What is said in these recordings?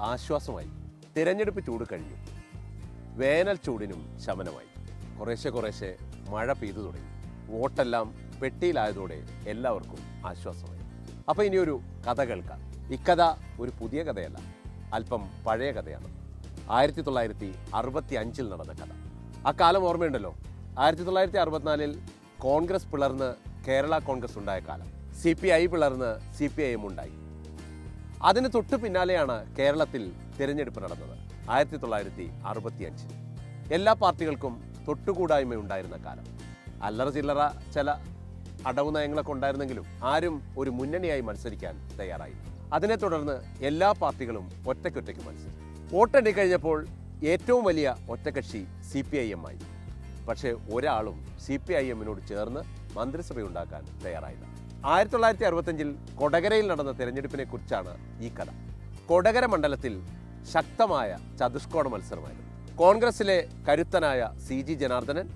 ആശ്വാസമായി. തിരഞ്ഞെടുപ്പ് ചൂട് കഴിഞ്ഞു. വേനൽ ചൂടിനും ശമനമായി. കുറേശ്ശെ കുറേശ്ശെ മഴ പെയ്തു തുടങ്ങി. വോട്ടെല്ലാം പെട്ടിയിലായതോടെ എല്ലാവർക്കും ആശ്വാസമായി. അപ്പോൾ ഇനിയൊരു കഥ കേൾക്കാം. ഇക്കഥ ഒരു പുതിയ കഥയല്ല. അല്പം പഴയ കഥയാണ്. ആയിരത്തി തൊള്ളായിരത്തി അറുപത്തി അഞ്ചിൽ നടന്ന കഥ. ആ കാലം ഓർമ്മയുണ്ടല്ലോ? ആയിരത്തി തൊള്ളായിരത്തി അറുപത്തിനാലിൽ കോൺഗ്രസ് പിളർന്ന് കേരള കോൺഗ്രസ് ഉണ്ടായ കാലം. സി പി ഐ പിളർന്ന് സി പി ഐ എം ഉണ്ടായി അതിന് തൊട്ടു പിന്നാലെയാണ് കേരളത്തിൽ തിരഞ്ഞെടുപ്പ് നടന്നത്. ആയിരത്തി തൊള്ളായിരത്തി അറുപത്തി അഞ്ചിൽ എല്ലാ പാർട്ടികൾക്കും തൊട്ടുകൂടായ്മ ഉണ്ടായിരുന്ന കാലം. അല്ലറ ചില്ലറ ചില അടവ് നയങ്ങളൊക്കെ ഉണ്ടായിരുന്നെങ്കിലും ആരും ഒരു മുന്നണിയായി മത്സരിക്കാൻ തയ്യാറായി. അതിനെ തുടർന്ന് എല്ലാ പാർട്ടികളും ഒറ്റയ്ക്കൊറ്റയ്ക്ക് മത്സരിച്ചു. വോട്ടെണ്ണി കഴിഞ്ഞപ്പോൾ ഏറ്റവും വലിയ ഒറ്റകക്ഷി സി പി ഐ എം ആയി. പക്ഷേ ഒരാളും സി പി ഐ എമ്മിനോട് ചേർന്ന് മന്ത്രിസഭയുണ്ടാക്കാൻ തയ്യാറായില്ല. ആയിരത്തി തൊള്ളായിരത്തി അറുപത്തഞ്ചിൽ കൊടകരയിൽ നടന്ന തെരഞ്ഞെടുപ്പിനെ കുറിച്ചാണ് ഈ കഥ. കൊടകര മണ്ഡലത്തിൽ ശക്തമായ ചതുഷ്കോണ മത്സരമായിരുന്നു. കോൺഗ്രസിലെ കരുത്തനായ C G Janardhanan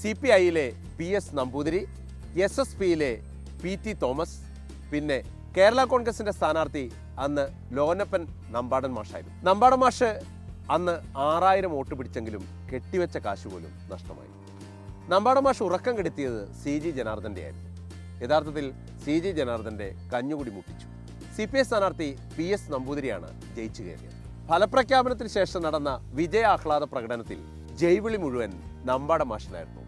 C P ഐയിലെ P S Namboothiri S S പിയിലെ പി ടി തോമസ് പിന്നെ കേരള കോൺഗ്രസിന്റെ സ്ഥാനാർത്ഥി അന്ന് ലോനപ്പൻ നമ്പാടൻ മാഷായിരുന്നു. നമ്പാടൻ മാഷ് അന്ന് ആറായിരം വോട്ട് പിടിച്ചെങ്കിലും കെട്ടിവെച്ച കാശ് പോലും നഷ്ടമായി. നമ്പാടൻ മാഷ് ഉറക്കം കെടുത്തിയത് സി ജി ജനാർദ്ദന്റെ ആയിരുന്നു യഥാർത്ഥത്തിൽ സി ജി ജനാർദ്ദന്റെ കഞ്ഞുകുടി മുട്ടിച്ചു. സി പി എസ് സ്ഥാനാർത്ഥി പി എസ് നമ്പൂതിരിയാണ് ജയിച്ചു കയറിയത് ഫലപ്രഖ്യാപനത്തിന് ശേഷം നടന്ന വിജയാഹ്ലാദ പ്രകടനത്തിൽ ജൈവിളി മുഴുവൻ നമ്പാട മാഷിനായിരുന്നു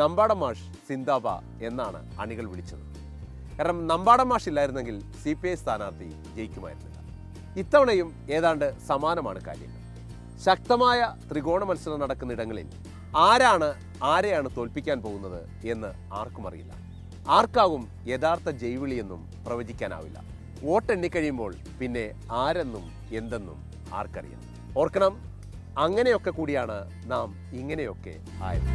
നമ്പാട മാഷ് സിന്താബ എന്നാണ് അണികൾ വിളിച്ചത്. കാരണം നമ്പാട മാഷ് ഇല്ലായിരുന്നെങ്കിൽ സി പി ഐ സ്ഥാനാർത്ഥി ജയിക്കുമായിരുന്നില്ല. ഇത്തവണയും ഏതാണ്ട് സമാനമാണ് കാര്യങ്ങൾ ശക്തമായ ത്രികോണ മത്സരം നടക്കുന്ന ഇടങ്ങളിൽ ആരാണ് ആരെയാണ് തോൽപ്പിക്കാൻ പോകുന്നത് എന്ന് ആർക്കും അറിയില്ല. ആർക്കാവും യഥാർത്ഥ ജൈവിളിയെന്നും പ്രവചിക്കാനാവില്ല. വോട്ട് എണ്ണിക്കഴിയുമ്പോൾ പിന്നെ ആരെന്നും എന്തെന്നും ആർക്കറിയാം. ഓർക്കണം അങ്ങനെയൊക്കെ കൂടിയാണ് നാം ഇങ്ങനെയൊക്കെ ആയത്.